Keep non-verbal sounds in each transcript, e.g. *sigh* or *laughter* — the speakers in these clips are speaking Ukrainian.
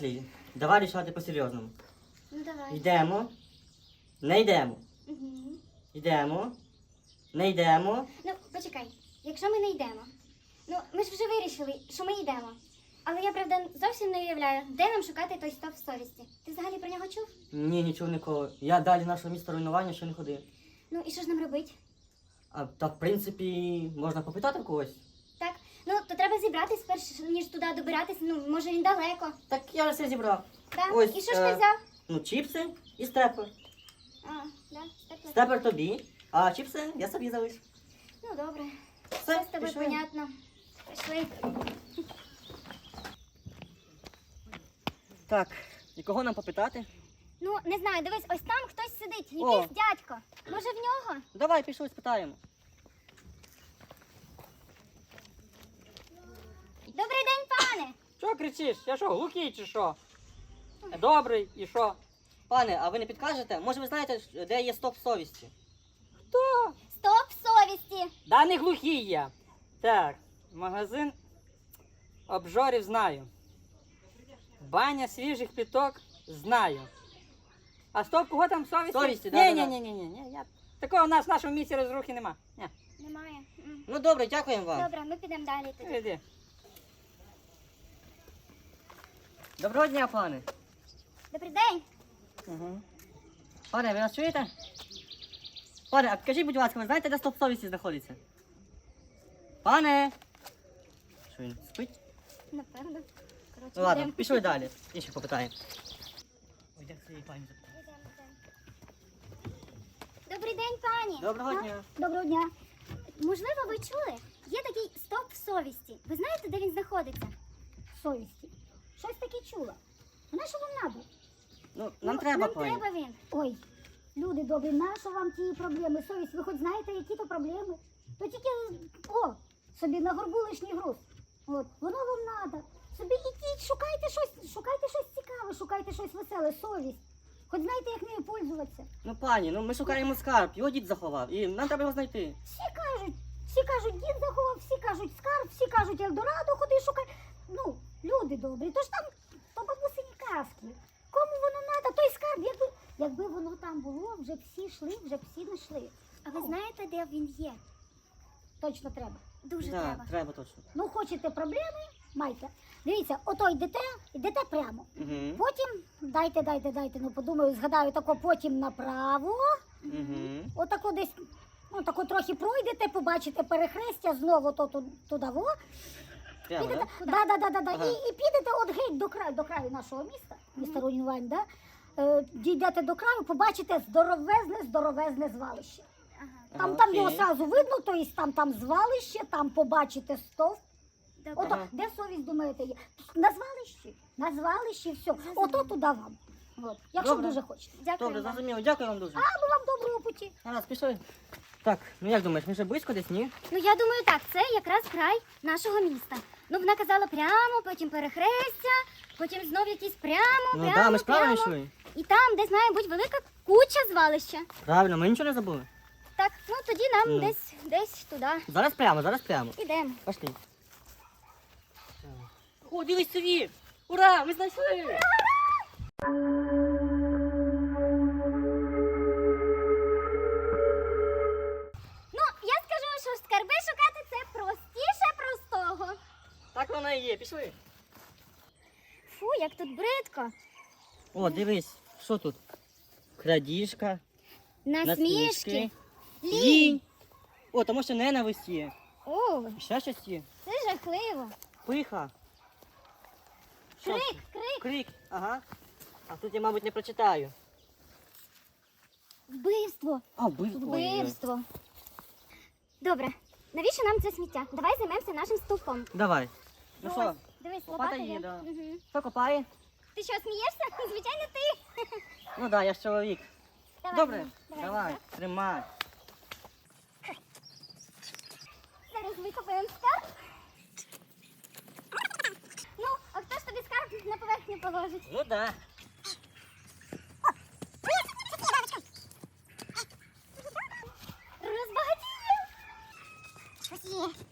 Так, давай рішати по-серйозному. Ну давай. Йдемо, не йдемо. Угу. Йдемо, не йдемо. Ну, почекай, якщо ми не йдемо. Ну, ми ж вже вирішили, що ми йдемо. Але я, правда, зовсім не уявляю, де нам шукати той стоп совісті. Ти взагалі про нього чув? Ні, нічого ніколи. Я далі нашого міста руйнування ще не ходив. Ну і що ж нам робити? А так, в принципі, можна попитати в когось. Ну то треба зібратись перш ніж туди добиратись. Ну, може він далеко. Так я все зібрав. Так? Ось, і що ж е, ти взяв? Ну, чіпси і степер. А, да, так. Степер тобі, а чіпси я собі залишу. Ну добре. Все, Все з тобою пішли. понятно. Пішли. Так, і кого нам попитати? Ну, не знаю, дивись, ось там хтось сидить, О. якийсь дядько. Може в нього? Давай, пішли, спитаємо. Добрий день, пане! Що кричиш? Я що, глухий чи що? Добрий і що? Пане, а ви не підкажете? Може ви знаєте, де є стоп совісті? Хто? Стоп совісті! Да не глухий я. Так, магазин обжорів знаю. Баня свіжих пліток знаю. А стоп, кого там совісті? Совісті, да, ні, да, ні, да. ні, ні, ні, ні. Я... Такого в нас в нашому місці розрухи нема. Ні, Немає. М. Ну добре, дякуємо вам. Добре, ми підемо далі тоді. іди. Доброго дня, пане. Добрий день! Угу. Пане, ви нас чуєте? Пане, а скажіть, будь ласка, ви знаєте, де стоп совісті знаходиться? Пане! Що він спить? Напевно. Коротше, Ну ладно, йдемо. пішли далі. Інші попитаємо. Ой, де пані запитати? Йдемо, йдемо. Добрий день, пані! Доброго А? дня. Доброго дня. Можливо, ви чули? Є такий стоп совісті. Ви знаєте, де він знаходиться? Совісті. Чула. На що вам надо? Ну, нам Ну, треба, нам пані. треба він. Ой, люди добрі, нащо вам ті проблеми? Совість, ви хоч знаєте, які то проблеми? То тільки о, собі на горбу лишній груз. От, воно вам надо. Собі ідіть, шукайте щось, шукайте щось цікаве, шукайте щось веселе, совість. Хоч знаєте, як нею пользуватися. Ну, пані, ну ми шукаємо скарб, його дід заховав, і нам треба його знайти. Всі кажуть, всі кажуть, дід заховав, всі кажуть скарб, всі кажуть, Елдорадо, ходи шукай. Ну, люди добрі, то ж там казки. Кому воно надо, той скарб, якби, якби воно там було, вже всі йшли, вже всі знайшли. А ви знаєте, де він є? Точно треба. Дуже да, треба. треба точно. Ну, хочете проблеми, майте. Дивіться, ото йдете, йдете прямо. Угу. Потім дайте, дайте, дайте, ну подумаю, згадаю, тако потім направо. Угу. Отако десь, ну тако трохи пройдете, побачите перехрестя, знову то ту- туди во. Прямо, Підете, да? да, да, да, да, да. Ага. І, і підете от геть до краю, до краю нашого міста, міста руйнувань, да? Е, дійдете до краю, побачите здоровезне, здоровезне звалище. Ага. Там, Ага, там його окей. одразу видно, то є там, там звалище, там побачите стовп. Ото, Ага. де совість думаєте є? На звалищі, на звалищі, все. Ото туди вам. От, якщо Добре. дуже хочете. Дякую Добре, вам. зрозуміло, дякую вам дуже. А, ну вам доброго путі. Раз, пішли. Так, ну як думаєш, ми вже близько десь, ні? Ну я думаю, так, це якраз край нашого міста. Ну вона казала прямо, потім перехрестя, потім знов якісь прямо, Ну прямо, да, ми ж правильно прямо. йшли. І там, десь має бути велика куча звалища. Правильно, ми нічого не забули. Так, ну тоді нам Ну. десь десь туди. Зараз прямо, зараз прямо. Ідемо. Пошли. О, дивись собі! Ура! Ми знайшли! Тут бридко. О, дивись, що тут? Крадіжка, Насмішки. Лінь. О, тому що ненависть є. О, І ще щось є. це жахливо. Пиха. Що Крик, це? крик, Крик, ага. А тут я, мабуть, не прочитаю. вбивство. А, вбивство. Вбивство. Добре, навіщо нам це сміття? Давай займемося нашим стовпом. Давай. Ну що, Дивись, лопата лопата є, да. Мгм. хто копає? Ти що, смієшся? *laughs* Звичайно, ти. Ну так, да, я ж чоловік. Давай, Добре, Діма, давай, тримай. Зараз викопаємо скарб. Ну, а хто ж тобі скарб на поверхню положить? Ну да. Розбагатіємо.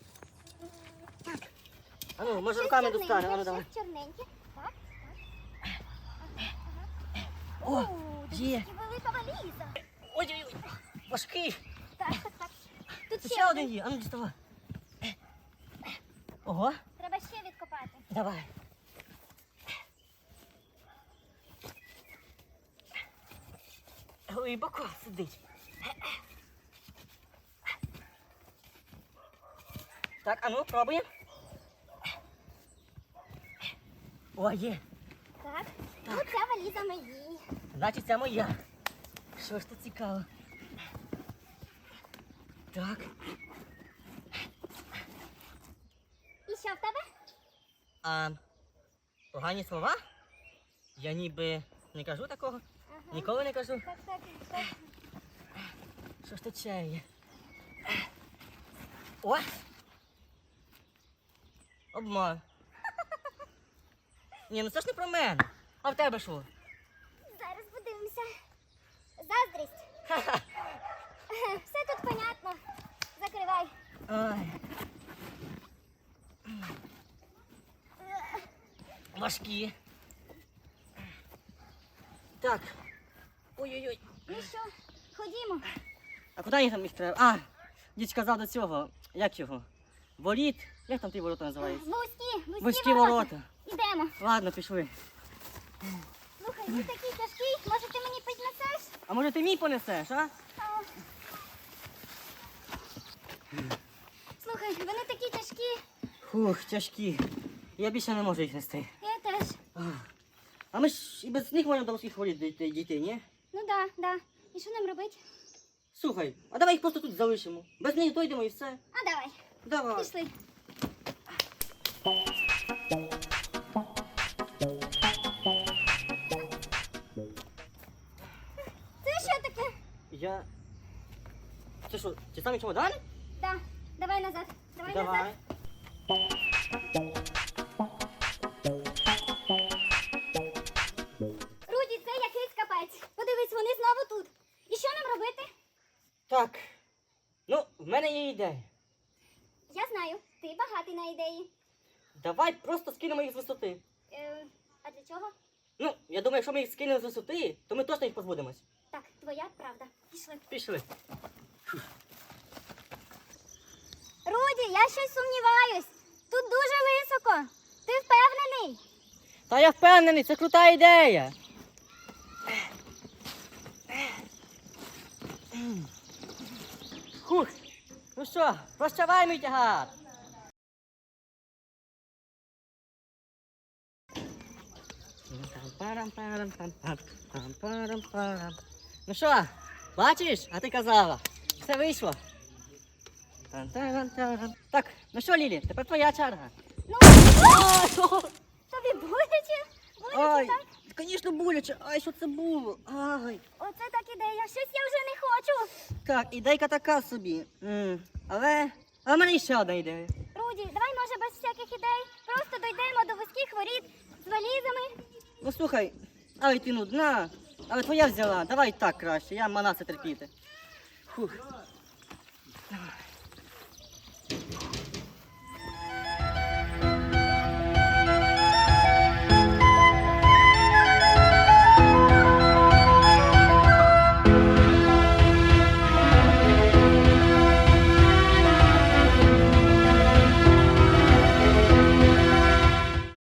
А ну, може руками достане, а ну давай. чорненьке. Так, О, тут є. велика валіза. Ой-ой-ой, важкий. Так, так, так. Тут ще один є, а ну діставай. Ого, Треба ще відкопати. давай. Глибоко сидить. Так, а ну, пробуємо. О, є. Так. Ну, ця валіза мої. Значить, це моя. Що ж тут цікаво? Так. І що в тебе? А погані слова? Я ніби не кажу такого. Ага. Ніколи не кажу. Так, так, так. Що ж таке є? О! Обман. Ні, ну це ж не про мене. А в тебе що? Зараз подивимося. Заздрість. Ха-ха. Все тут понятно. Закривай. Ай. Важкі. Так. Ой-ой-ой. Ну що, ходімо. А куди їх там їх треба? А, дід сказав до цього. Як його? Воріт. Як там ті ворота називаються? Вузькі, вузькі, Вузькі ворота. Ідемо. Ладно, пішли. Слухай, він такий тяжкий. Може ти мені піднесеш? А може ти мій понесеш, а? А. Слухай, вони такі тяжкі. Фух, тяжкі. Я більше не можу їх нести. Я теж. А ми ж і без них можемо до всіх дійти, дійти, ні? Ну да, да. І що нам робити? Слухай, а давай їх просто тут залишимо. Без них дойдемо і все. А давай, Давай. пішли. Самі чемодани? Да, давай назад. Давай, назад. Руді, це якийсь капець. Подивись, вони знову тут. І що нам робити? Так. Ну, в мене є ідея. Я знаю, ти багатий на ідеї. Давай просто скинемо їх з висоти. Е, а для чого? Ну, я думаю, якщо ми їх скинемо з висоти, то ми точно їх позбудемось. Так, твоя правда. Пішли. Пішли. Я щось сумніваюсь. Тут дуже високо. Ти впевнений? Та я впевнений, це крута ідея. Хух. Ну що, прощавай, мій тягар. Ну що, бачиш, а ти казала, все вийшло. Так, ну що, Лілі, тепер твоя черга. Ну, Ай, тобі боляче? Боляче, Ай, так? звісно, боляче. Ай, що це було? Ай. Оце так ідея. Щось я вже не хочу. Так, ідейка така собі. М, Але. Але в мене ще одна ідея. Руді, давай, може, без всяких ідей. Просто дійдемо до вузьких воріт з валізами. Ну слухай, але ти нудна, але твоя взяла. Давай так краще, я мана це терпіти. Фух.